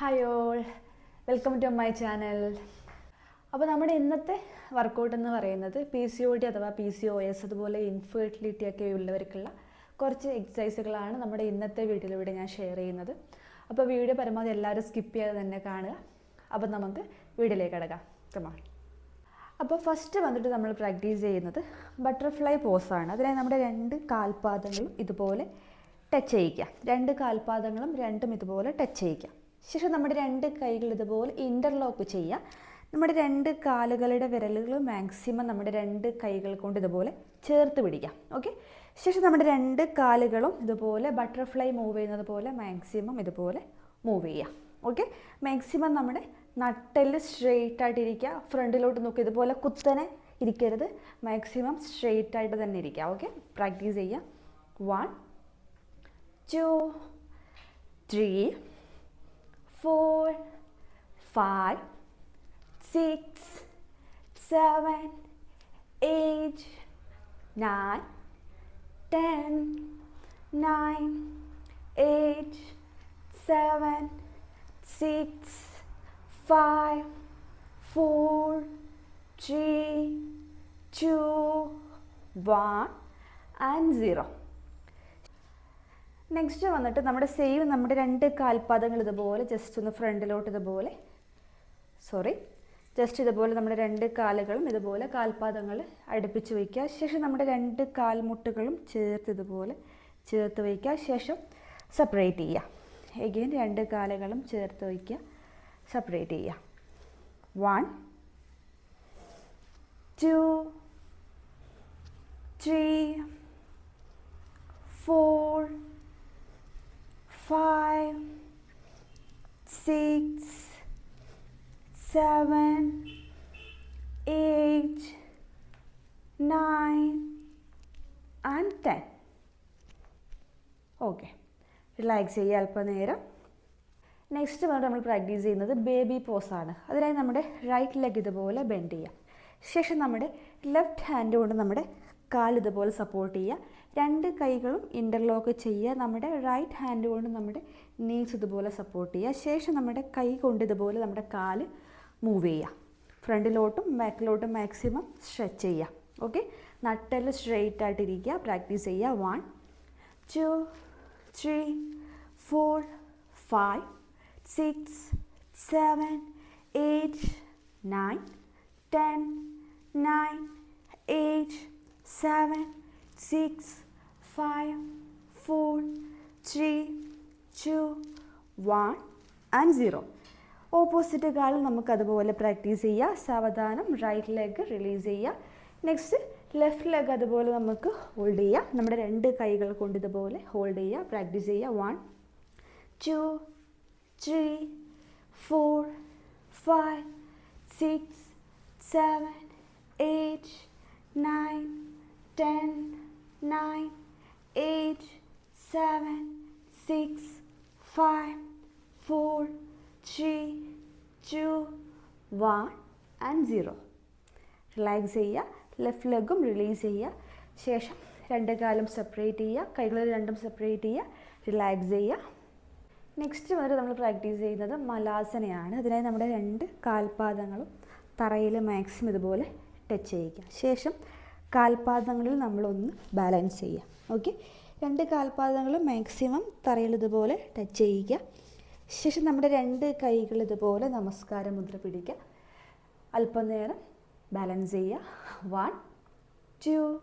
Hi all welcome to my channel അപ്പോൾ നമ്മുടെ ഇന്നത്തെ വർക്കൗട്ട് എന്ന് പറയുന്നത് പി സി ഒ ഡി അഥവാ പി സി ഒ എസ് അതുപോലെ ഇൻഫെർട്ടിലിറ്റി ഒക്കെ ഉള്ളവർക്കുള്ള കുറച്ച് എക്സസൈസുകളാണ് നമ്മുടെ ഇന്നത്തെ വീഡിയോയിലൂടെ ഞാൻ ഷെയർ ചെയ്യുന്നത്. അപ്പോൾ വീഡിയോ പരമാവധി എല്ലാവരും സ്കിപ്പ് ചെയ്യാതെ തന്നെ കാണുക. അപ്പോൾ നമുക്ക് വീഡിയോയിലേക്ക് കിടക്കാം. കമാൺ അപ്പോൾ ഫസ്റ്റ് വന്നിട്ട് നമ്മൾ പ്രാക്ടീസ് ചെയ്യുന്നത് ബട്ടർഫ്ലൈ പോസാണ് അതിനായി നമ്മുടെ രണ്ട് കാൽപാദങ്ങളും ഇതുപോലെ ടച്ച് ചെയ്യിക്കുക. രണ്ട് കാൽപാദങ്ങളും രണ്ടും ഇതുപോലെ ടച്ച് ചെയ്യിക്കുക. ശേഷം നമ്മുടെ രണ്ട് കൈകൾ ഇതുപോലെ ഇന്റർലോക്ക് ചെയ്യുക നമ്മുടെ രണ്ട് കാലുകളുടെ വിരലുകൾ മാക്സിമം നമ്മുടെ രണ്ട് കൈകൾ കൊണ്ട് ഇതുപോലെ ചേർത്ത് പിടിക്കാം. ഓക്കെ ശേഷം നമ്മുടെ രണ്ട് കാലുകളും ഇതുപോലെ ബട്ടർഫ്ലൈ മൂവ് ചെയ്യുന്നത് പോലെ മാക്സിമം ഇതുപോലെ മൂവ് ചെയ്യാം. ഓക്കെ മാക്സിമം നമ്മുടെ നട്ടെല്ല് സ്ട്രെയിറ്റ് ആയിട്ട് ഇരിക്കുക. ഫ്രണ്ടിലോട്ട് നോക്കുക ഇതുപോലെ കുത്തനെ ഇരിക്കരുത്. മാക്സിമം സ്ട്രെയിറ്റ് ആയിട്ട് തന്നെ ഇരിക്കുക. ഓക്കെ പ്രാക്ടീസ് ചെയ്യുക one two three four, five, six, seven, eight, nine, ten, nine, eight, seven, six, five, four, three, two, one, and zero. Next വന്നിട്ട് നമ്മുടെ സെയിം നമ്മുടെ രണ്ട് കാൽപാദങ്ങൾ ഇതുപോലെ ജസ്റ്റ് ഒന്ന് ഫ്രണ്ടിലോട്ട് ഇതുപോലെ സോറി ജസ്റ്റ് ഇതുപോലെ നമ്മുടെ രണ്ട് കാലുകളും ഇതുപോലെ കാൽപാദങ്ങൾ അടുപ്പിച്ച് വയ്ക്കുക. ശേഷം നമ്മുടെ രണ്ട് കാൽമുട്ടുകളും ചേർത്ത് ഇതുപോലെ ചേർത്ത് വയ്ക്കുക. ശേഷം സെപ്പറേറ്റ് ചെയ്യുക. എഗെയിൻ രണ്ട് കാലുകളും ചേർത്ത് വയ്ക്കുക. സെപ്പറേറ്റ് ചെയ്യുക. One two three four five six, seven, eight, nine, and ten. Okay relax ചെയ്യുക അല്പനേരം. നെക്സ്റ്റ് വന്നിട്ട് നമ്മൾ പ്രാക്ടീസ് ചെയ്യുന്നത് ബേബി പോസാണ് അതിനായി നമ്മുടെ റൈറ്റ് ലെഗ് ഇതുപോലെ ബെൻഡ് ചെയ്യാം. ശേഷം നമ്മുടെ ലെഫ്റ്റ് ഹാൻഡ് കൊണ്ട് നമ്മുടെ കാൽ ഇതുപോലെ സപ്പോർട്ട് ചെയ്യുക. രണ്ട് കൈകളും ഇന്റർലോക്ക് ചെയ്യുക. നമ്മുടെ റൈറ്റ് ഹാൻഡ് കൊണ്ട് നമ്മുടെ നീസ് ഇതുപോലെ സപ്പോർട്ട് ചെയ്യുക. ശേഷം നമ്മുടെ കൈ കൊണ്ട് ഇതുപോലെ നമ്മുടെ കാൽ മൂവ് ചെയ്യുക. ഫ്രണ്ടിലോട്ടും ബാക്കിലോട്ടും മാക്സിമം സ്ട്രെച്ച് ചെയ്യുക. ഓക്കെ നട്ടെല്ലാം സ്ട്രെയിറ്റ് ആയിട്ടിരിക്കുക. പ്രാക്ടീസ് ചെയ്യുക. One two three four five six seven eight nine ten nine eight seven six five four three two one and zero opposite കാലിൽ നമുക്കതുപോലെ പ്രാക്ടീസ് ചെയ്യുക സാവധാനം റൈറ്റ് ലെഗ് റിലീസ് ചെയ്യുക next left leg അതുപോലെ നമുക്ക് hold ചെയ്യുക നമ്മുടെ രണ്ട് കൈകൾ കൊണ്ട് ഇതുപോലെ ഹോൾഡ് ചെയ്യുക പ്രാക്ടീസ് ചെയ്യുക one two three four five six seven eight nine ten nine eight seven six five four three two one and zero relax ചെയ്യുക. ലെഫ്റ്റ് ലെഗും റിലീസ് ചെയ്യുക. ശേഷം രണ്ട് കാലും സെപ്പറേറ്റ് ചെയ്യുക. കൈകൾ രണ്ടും സെപ്പറേറ്റ് ചെയ്യുക. റിലാക്സ് ചെയ്യുക. നെക്സ്റ്റ് വരെ നമ്മൾ പ്രാക്ടീസ് ചെയ്യുന്നത് മലാസനയാണ്. അതിനായി നമ്മുടെ രണ്ട് കാൽപാദങ്ങളും തറയിൽ മാക്സിമം ഇതുപോലെ ടച്ച് ചെയ്യിക്കുക ശേഷം കാൽപാദങ്ങളിൽ നമ്മളൊന്ന് ബാലൻസ് ചെയ്യുക ഓക്കെ രണ്ട് കാൽപാദങ്ങളും മാക്സിമം തറയിൽ ഇതുപോലെ ടച്ച് ചെയ്യുക. ശേഷം നമ്മുടെ രണ്ട് കൈകൾ ഇതുപോലെ നമസ്കാരം മുദ്ര പിടിക്കുക. അല്പനേരം ബാലൻസ് ചെയ്യുക. One two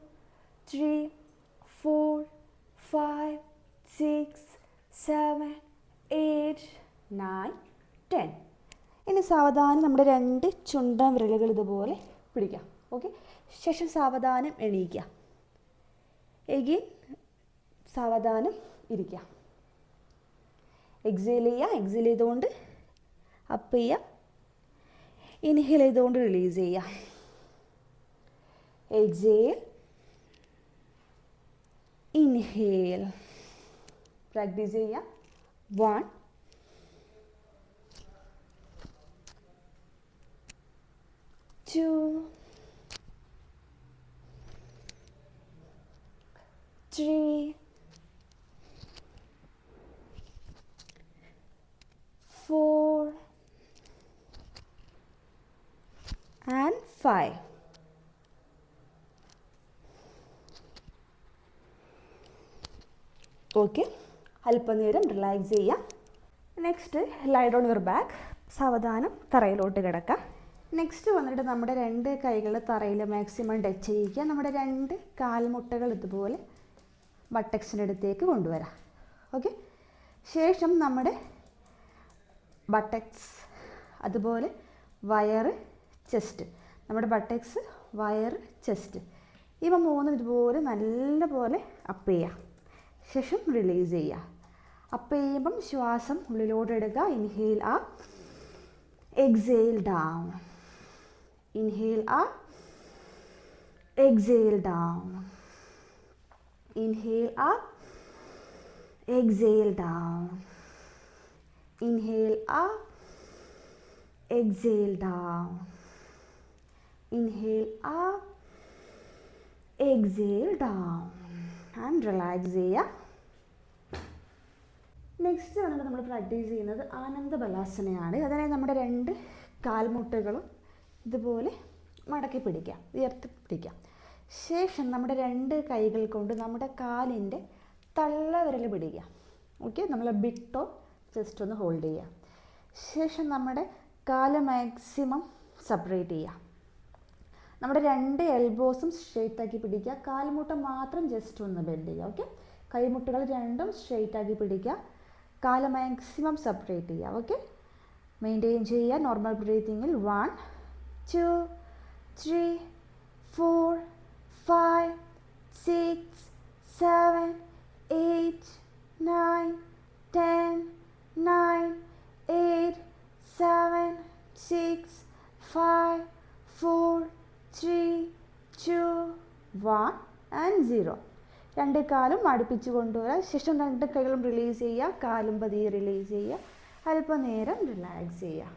three four five six seven eight nine ten ഇനി സാവധാനം നമ്മുടെ രണ്ട് ചുണ്ടൻ വിരലുകൾ ഇതുപോലെ പിടിക്കാം. ഓക്കെ ശേഷം സാവധാനം എണീക്കുക എഗെയിൻ സാവധാനം ഇരിക്കുക എക്സേൽ ചെയ്യുക എക്സേൽ ചെയ്തുകൊണ്ട് അപ്പ് ചെയ്യുക. ഇൻഹേൽ ചെയ്തുകൊണ്ട് റിലീസ് ചെയ്യുക. എക്സേൽ ഇൻഹേൽ പ്രാക്ടീസ് ചെയ്യുക. One two, three, four, and five. Okay അല്പനേരം റിലാക്സ് ചെയ്യാം. Next lied on your back സാവധാനം തറയിലോട്ട് കിടക്കാം. നെക്സ്റ്റ് വന്നിട്ട് നമ്മുടെ രണ്ട് കൈകൾ തറയിൽ മാക്സിമം ടച്ച് ചെയ്യുക നമ്മുടെ രണ്ട് കാൽമുട്ടകൾ ഇതുപോലെ ബട്ടക്സിന്റെ അടുത്തേക്ക് കൊണ്ടുവരാം. ഓക്കെ ശേഷം നമ്മുടെ ബട്ടക്സ് അതുപോലെ വയറ് ചെസ്റ്റ് നമ്മുടെ ബട്ടക്സ് വയറ് ചെസ്റ്റ് ഇവ മൂന്നും ഇതുപോലെ നല്ലപോലെ അപ്പ് ചെയ്യാം. ശേഷം റിലീസ് ചെയ്യുക അപ്പ് ചെയ്യുമ്പം ശ്വാസം ഉള്ളിലോട്ട് എടുക്കുക. Inhale up exhale down inhale ah exhale down inhale up. exhale down. Inhale up. Exhale down. Inhale up. Exhale down. And relax ചെയ്യുക നെക്സ്റ്റ് ആണ് നമ്മൾ പ്രാക്ടീസ് ചെയ്യുന്നത് ആനന്ദ ബലാസനയാണ് അതിനെ നമ്മുടെ രണ്ട് കാൽമുട്ടുകളും ഇതുപോലെ മടക്കി പിടിക്കാം. ഉയർത്തി പിടിക്കാം. ശേഷം നമ്മുടെ രണ്ട് കൈകൾ കൊണ്ട് നമ്മുടെ കാലിന്റെ തള്ളവിരൽ പിടിക്കുക ഓക്കെ നമ്മൾ ബിഗ് ടോ ജസ്റ്റ് ഒന്ന് ഹോൾഡ് ചെയ്യുക. ശേഷം നമ്മുടെ കാൽ മാക്സിമം സെപ്പറേറ്റ് ചെയ്യുക. നമ്മുടെ രണ്ട് എൽബോസും സ്ട്രെയിറ്റ് ആക്കി പിടിക്കുക. കാൽമുട്ട മാത്രം ജസ്റ്റ് ഒന്ന് ബെൻഡ് ചെയ്യുക. ഓക്കെ കൈമുട്ടുകൾ രണ്ടും സ്ട്രെയിറ്റ് ആക്കി പിടിക്കുക. കാൽ മാക്സിമം സെപ്പറേറ്റ് ചെയ്യുക. ഓക്കെ മെയിന്റെയിൻ ചെയ്യുക. Normal ബ്രീത്തിങ്ങിൽ one two three four five six, seven, eight, nine, ten, nine, eight, seven, six, five, four, three, two, one, and zero. രണ്ട് കാലും അടുപ്പിച്ച് കൊണ്ടുവരാം ശേഷം രണ്ട് കൈകളും റിലീസ് ചെയ്യുക കാലും പതിയെ റിലീസ് ചെയ്യുക അല്പനേരം റിലാക്സ് ചെയ്യുക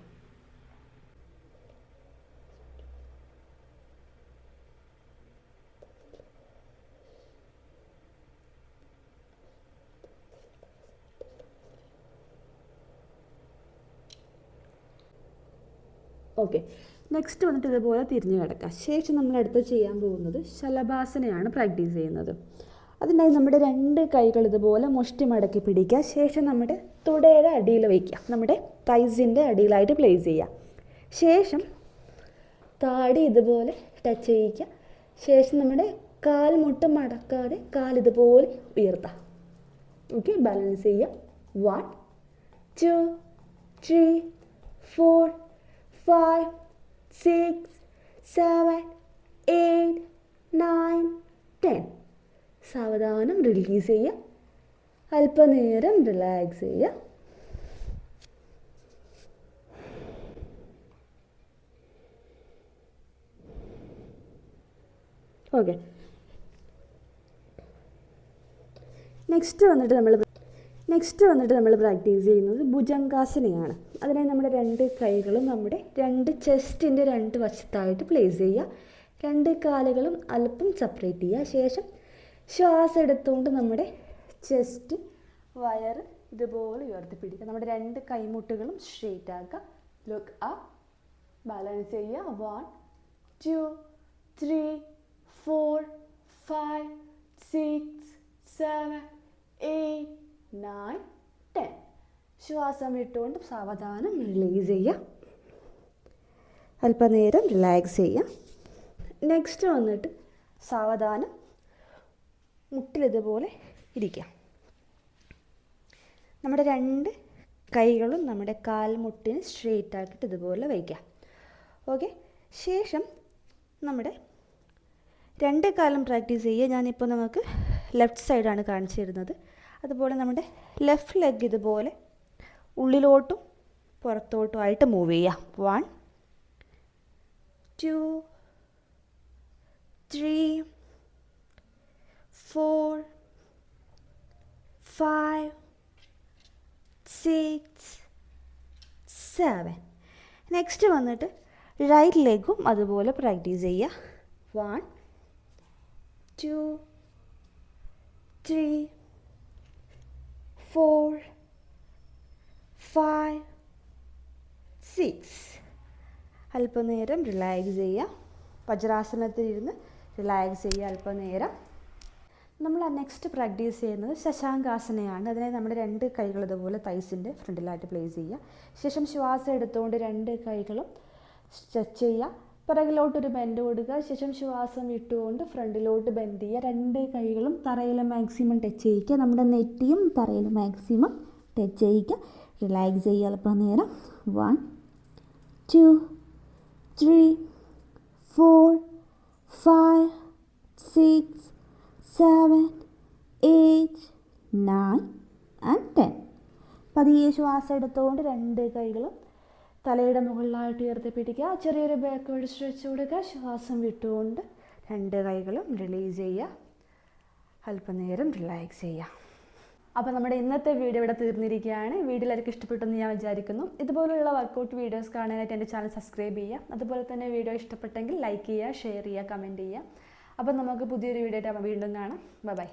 ഓക്കെ നെക്സ്റ്റ് വന്നിട്ട് ഇതുപോലെ തിരിഞ്ഞു കിടക്കുക ശേഷം നമ്മൾ അടുത്ത് ചെയ്യാൻ പോകുന്നത് ശലഭാസനയാണ് പ്രാക്ടീസ് ചെയ്യുന്നത്. അതിനായി നമ്മുടെ രണ്ട് കൈകൾ ഇതുപോലെ മുഷ്ടി മടക്കി പിടിക്കുക. ശേഷം നമ്മുടെ തുടയുടെ അടിയിൽ വയ്ക്കുക. നമ്മുടെ തൈസിന്റെ അടിയിലായിട്ട് പ്ലേസ് ചെയ്യുക. ശേഷം താടി ഇതുപോലെ ടച്ച് ചെയ്യിക്കുക. ശേഷം നമ്മുടെ കാൽ കാൽമുട്ട് മടക്കാതെ കാൽ ഇതുപോലെ ഉയർത്താം ഓക്കെ ബാലൻസ് ചെയ്യുക. One two three four five, six, seven, eight, nine, ten. സാവധാനം റിലീസ് ചെയ്യുക. അല്പനേരം റിലാക്സ് ചെയ്യുക. ഓക്കെ നെക്സ്റ്റ് വന്നിട്ട് നമ്മൾ നെക്സ്റ്റ് വന്നിട്ട് നമ്മൾ പ്രാക്ടീസ് ചെയ്യുന്നത് ഭുജങ്കാസനയാണ് അതിനായി നമ്മുടെ രണ്ട് കൈകളും നമ്മുടെ രണ്ട് ചെസ്റ്റിന്റെ രണ്ട് വശത്തായിട്ട് പ്ലേസ് ചെയ്യുക. രണ്ട് കാലുകളും അല്പം സെപ്പറേറ്റ് ചെയ്യുക. ശേഷം ശ്വാസം എടുത്തുകൊണ്ട് നമ്മുടെ ചെസ്റ്റ് വയർ ഇതുപോലെ ഉയർത്തിപ്പിടിക്കുക നമ്മുടെ രണ്ട് കൈമുട്ടുകളും സ്ട്രെയിറ്റ് ആക്കുക. ലുക്ക് ആ ബാലൻസ് ചെയ്യുക. One two three four five six seven eight nine ten ശ്വാസം വിട്ടുകൊണ്ട് സാവധാനം റിലീസ് ചെയ്യുക. അല്പനേരം റിലാക്സ് ചെയ്യാം നെക്സ്റ്റ് വന്നിട്ട് സാവധാനം മുട്ടിലിതുപോലെ ഇരിക്കാം നമ്മുടെ രണ്ട് കൈകളും നമ്മുടെ കാൽമുട്ടിന് സ്ട്രെയിറ്റ് ആക്കിയിട്ട് ഇതുപോലെ വയ്ക്കാം ഓക്കെ ശേഷം നമ്മുടെ രണ്ട് കാലം പ്രാക്ടീസ് ചെയ്യുക. ഞാനിപ്പോൾ നമുക്ക് ലെഫ്റ്റ് സൈഡാണ് കാണിച്ചു തരുന്നത്. അതുപോലെ നമ്മുടെ ലെഫ്റ്റ് ലെഗ് ഇതുപോലെ ഉള്ളിലോട്ടും പുറത്തോട്ടും ആയിട്ട് മൂവ് ചെയ്യാം. One two three four five six seven next വന്നിട്ട് റൈറ്റ് ലെഗും അതുപോലെ പ്രാക്ടീസ് ചെയ്യുക. One two three four five six അല്പനേരം റിലാക്സ് ചെയ്യുക. വജ്രാസനത്തിലിരുന്ന് റിലാക്സ് ചെയ്യുക അല്പനേരം. നമ്മൾ നെക്സ്റ്റ് പ്രാക്ടീസ് ചെയ്യുന്നത് ശശാങ്കാസനയാണ്. അതിനായി നമ്മുടെ രണ്ട് കൈകൾ ഇതുപോലെ തൈസിന്റെ ഫ്രണ്ടിലായിട്ട് പ്ലേസ് ചെയ്യുക. ശേഷം ശ്വാസം എടുത്തുകൊണ്ട് രണ്ട് കൈകളും സ്ട്രെച്ച് ചെയ്യുക. പിറകിലോട്ടൊരു ബെൻഡ് കൊടുക്കുക. ശേഷം ശ്വാസം വിട്ടുകൊണ്ട് ഫ്രണ്ടിലോട്ട് ബെൻഡ് ചെയ്യുക. രണ്ട് കൈകളും തറയിൽ മാക്സിമം ടച്ച് ചെയ്യിക്കുക. നമ്മുടെ നെറ്റിയും തറയിൽ മാക്സിമം ടച്ച് ചെയ്യിക്കുക. റിലാക്സ് ചെയ്യുക അല്പം നേരം one two three four five six seven eight nine and ten പതിയെ ശ്വാസം എടുത്തുകൊണ്ട് രണ്ട് കൈകളും തലയുടെ മുകളിലായിട്ട് ഉയർത്തി പിടിക്കുക. ചെറിയൊരു ബാക്ക്വേഡ് സ്ട്രെച്ച് കൊടുക്കുക. ശ്വാസം വിട്ടുകൊണ്ട് രണ്ട് കൈകളും റിലീസ് ചെയ്യുക. അല്പനേരം റിലാക്സ് ചെയ്യുക. അപ്പോൾ നമ്മുടെ ഇന്നത്തെ വീഡിയോ ഇവിടെ തീർന്നിരിക്കുകയാണ്. വീഡിയോ എല്ലാവർക്കും ഇഷ്ടപ്പെട്ടെന്ന് ഞാൻ വിചാരിക്കുന്നു. ഇതുപോലുള്ള വർക്കൗട്ട് വീഡിയോസ് കാണാനായിട്ട് എന്റെ ചാനൽ സബ്സ്ക്രൈബ് ചെയ്യുക. അതുപോലെ തന്നെ വീഡിയോ ഇഷ്ടപ്പെട്ടെങ്കിൽ ലൈക്ക് ചെയ്യുക ഷെയർ ചെയ്യുക കമന്റ് ചെയ്യുക. അപ്പോൾ നമുക്ക് പുതിയൊരു വീഡിയോ ആയിട്ട് വീണ്ടും കാണാം. ബൈ